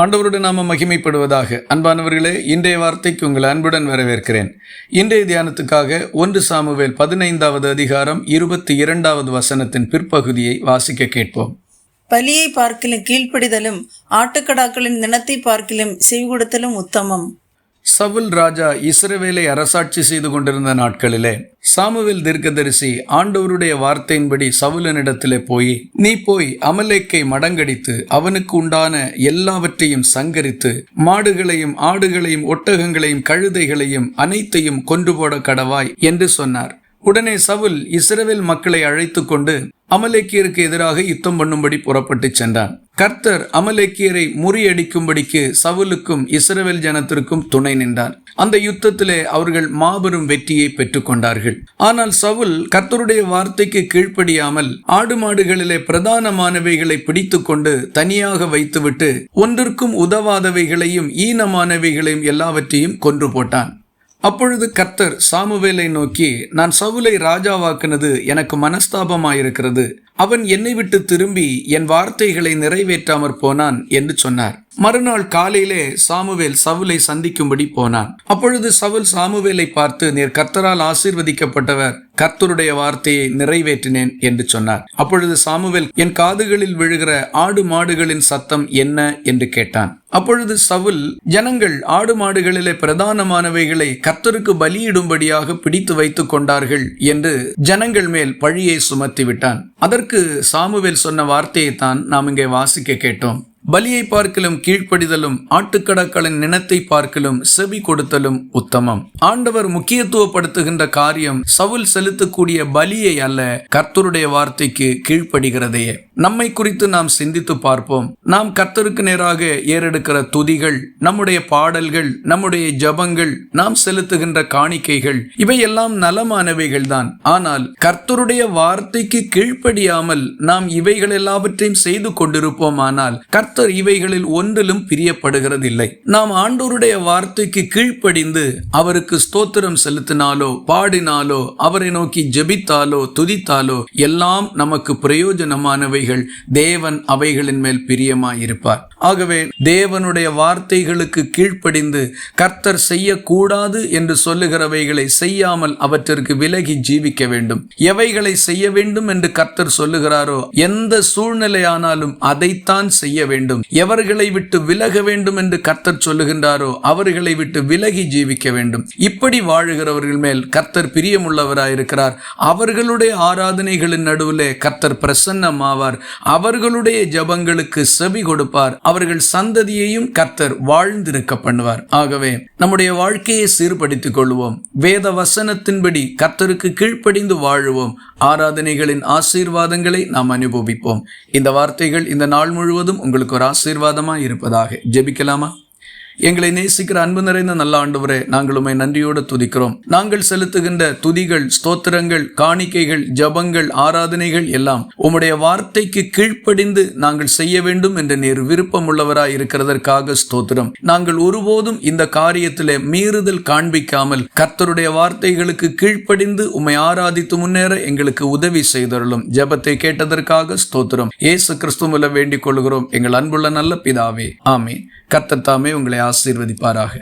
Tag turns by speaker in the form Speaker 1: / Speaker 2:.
Speaker 1: ஆண்டவருடைய நாம மகிமைப்படுவதாக. அன்பானவர்களே இன்றைய வார்த்தைக்கு உங்கள் அன்புடன் வரவேற்கிறேன். இன்றைய தியானத்துக்காக ஒன்று சாமுவேல் பதினைந்தாவது அதிகாரம் இருபத்தி இரண்டாவது வசனத்தின் பிற்பகுதியை வாசிக்க கேட்போம்.
Speaker 2: பலியை பார்க்கிலும் கீழ்ப்படிதலும் ஆட்டுக்கடாக்களின் நினத்தை பார்க்கிலும் செய்கொடுத்தலும் உத்தமம்.
Speaker 1: சவுல் ராஜா இஸ்ரவேலை அரசாட்சி செய்து கொண்டிருந்த நாட்களிலே சாமுவேல் தீர்க்கதரிசி ஆண்டவருடைய வார்த்தையின்படி சவுலனிடத்திலே போய் நீ போய் அமலேக்கை மடங்கடித்து அவனுக்கு உண்டான எல்லாவற்றையும் சங்கரித்து மாடுகளையும் ஆடுகளையும் ஒட்டகங்களையும் கழுதைகளையும் அனைத்தையும் கொன்று போட கடவாய் என்று சொன்னார். உடனே சவுல் இஸ்ரவேல் மக்களை அழைத்து கொண்டு அமலேக்கியருக்கு எதிராக யுத்தம் பண்ணும்படி புறப்பட்டு சென்றான். கர்த்தர் அமலேக்கியரை முறியடிக்கும்படிக்கு சவுலுக்கும் இஸ்ரவேல் ஜனத்திற்கும் துணை நின்றார் அந்த யுத்தத்திலே அவர்கள் மாபெரும் வெற்றியை பெற்றுக்கொண்டார்கள் ஆனால் சவுல் கர்த்தருடைய வார்த்தைக்கு கீழ்ப்படியாமல் ஆடு மாடுகளிலே பிரதானமானவைகளை பிடித்து கொண்டு தனியாக வைத்துவிட்டு ஒன்றிற்கும் உதவாதவைகளையும் ஈனமானவைகளையும் எல்லாவற்றையும் கொன்று போட்டான். அப்பொழுது கர்த்தர் சாமுவேலை நோக்கி நான் சவுலை ராஜாவாக்குனது எனக்கு மனஸ்தாபமாயிருக்கிறது. அவன் என்னை விட்டு திரும்பி என் வார்த்தைகளை நிறைவேற்றாமற் போனான் என்று சொன்னார். மறுநாள் காலையிலே சாமுவேல் சவுலை சந்திக்கும்படி போனான். அப்பொழுது சவுல் சாமுவேலை பார்த்து நீர் கர்த்தரால் ஆசீர்வதிக்கப்பட்டவர் கர்த்தருடைய வார்த்தையை நிறைவேற்றினேன் என்று சொன்னார். அப்பொழுது சாமுவேல் என் காதுகளில் விழுகிற ஆடு மாடுகளின் சத்தம் என்ன? என்று கேட்டான். அப்பொழுது சவுல் ஜனங்கள் ஆடு மாடுகளிலே பிரதானமானவைகளை கர்த்தருக்கு பலியிடும்படியாக பிடித்து வைத்துக் கொண்டார்கள் என்று ஜனங்கள் மேல் பழியை சுமத்தி விட்டான் அதற்கு சாமுவேல் சொன்ன வார்த்தையை தான் நாம் இங்கே வாசிக்க கேட்டோம். பலியை பார்க்கலும் கீழ்ப்படிதலும் ஆட்டுக்கடக்களின் நினத்தை பார்க்கலும் செவி கொடுத்தலும் உத்தமம். ஆண்டவர் முக்கியத்துவப்படுத்துகின்ற காரியம் சவுல் செலுத்தக்கூடிய பலியை அல்ல கர்த்தருடைய வார்த்தைக்கு கீழ்ப்படுகிறதையே. நம்மை குறித்து நாம் சிந்தித்து பார்ப்போம். நாம் கர்த்தருக்கு நேராக ஏறெடுக்கிற துதிகள் நம்முடைய பாடல்கள் நம்முடைய ஜபங்கள் நாம் செலுத்துகின்ற காணிக்கைகள் இவையெல்லாம் நலமானவைகள் தான் ஆனால் கர்த்தருடைய வார்த்தைக்கு கீழ்ப்படியாமல் நாம் இவைகள் எல்லாவற்றையும் செய்து கொண்டிருப்போமானால் கர்த்தர் இவைகளில் ஒன்றிலும் பிரியப்படுகிறதில்லை. நாம் ஆண்டோருடைய வார்த்தைக்கு கீழ்ப்படிந்து அவருக்கு ஸ்தோத்திரம் செலுத்தினாலோ பாடினாலோ அவரை நோக்கி ஜெபித்தாலோ துதித்தாலோ எல்லாம் நமக்கு பிரயோஜனமானவை பிரயோஜனமானவைகள் தேவன் அவைகளின் மேல் பிரியமாயிருப்பார். ஆகவே தேவனுடைய வார்த்தைகளுக்கு கீழ்ப்படிந்து கர்த்தர் செய்யக்கூடாது என்று சொல்லுகிறவைகளை செய்யாமல் அவற்றிற்கு விலகி ஜீவிக்க வேண்டும். எவைகளை செய்ய வேண்டும் என்று கர்த்தர் சொல்லுகிறாரோ எந்த சூழ்நிலையானாலும் அதைத்தான் செய்ய வேண்டும். எவர்களை விட்டு விலக வேண்டும் என்று கர்த்தர் சொல்லுகின்றாரோ அவர்களை விட்டு விலகி ஜீவிக்க வேண்டும். இப்படி வாழுகிறவர்கள் மேல் கர்த்தர் பிரியமுள்ளவராயிருக்கிறார். அவர்களுடைய ஆராதனைகளின் நடுவிலே கர்த்தர் பிரசன்னமாவார். அவர்களுடைய ஜபங்களுக்கு செவி கொடுப்பார். அவர்கள் சந்ததியையும் கர்த்தர் வாழ்ந்திருக்க பண்ணுவார். ஆகவே நம்முடைய வாழ்க்கையை சீர்படுத்திக் கொள்வோம். வேத வசனத்தின்படி கர்த்தருக்கு கீழ்ப்படிந்து வாழுவோம். ஆராதனைகளின் ஆசீர்வாதங்களை நாம் அனுபவிப்போம். இந்த வார்த்தைகள் இந்த நாள் முழுவதும் உங்களுக்கு ஒரு ஆசீர்வாதமாக இருப்பதாக. ஜெபிக்கலாமா? எங்களை நேசிக்கிற அன்பு நிறைந்த நல்ல ஆண்டவரே நாங்கள் உண்மை நன்றியோடு துதிக்கிறோம். நாங்கள் செலுத்துகின்ற துதிகள் ஸ்தோத்திரங்கள் காணிக்கைகள் ஜபங்கள் ஆராதனைகள் எல்லாம் உம்முடைய வார்த்தைக்கு கீழ்ப்படிந்து நாங்கள் செய்ய வேண்டும் என்ற நீர் விருப்பம் உள்ளவராய் இருக்கிறதற்காக ஸ்தோத்திரம். நாங்கள் ஒருபோதும் இந்த காரியத்திலே மீறுதல் காண்பிக்காமல் கர்த்தருடைய வார்த்தைகளுக்கு கீழ்ப்படிந்து உம்மை ஆராதித்து முன்னேற எங்களுக்கு உதவி செய்தருளும். ஜபத்தை கேட்டதற்காக ஸ்தோத்திரம். ஏசு கிறிஸ்துவில வேண்டிக் கொள்கிறோம். எங்கள் அன்புள்ள நல்ல பிதாவே ஆமே கர்த்தத்தாமே உங்களை ஆசீர்வதிப்பாராக.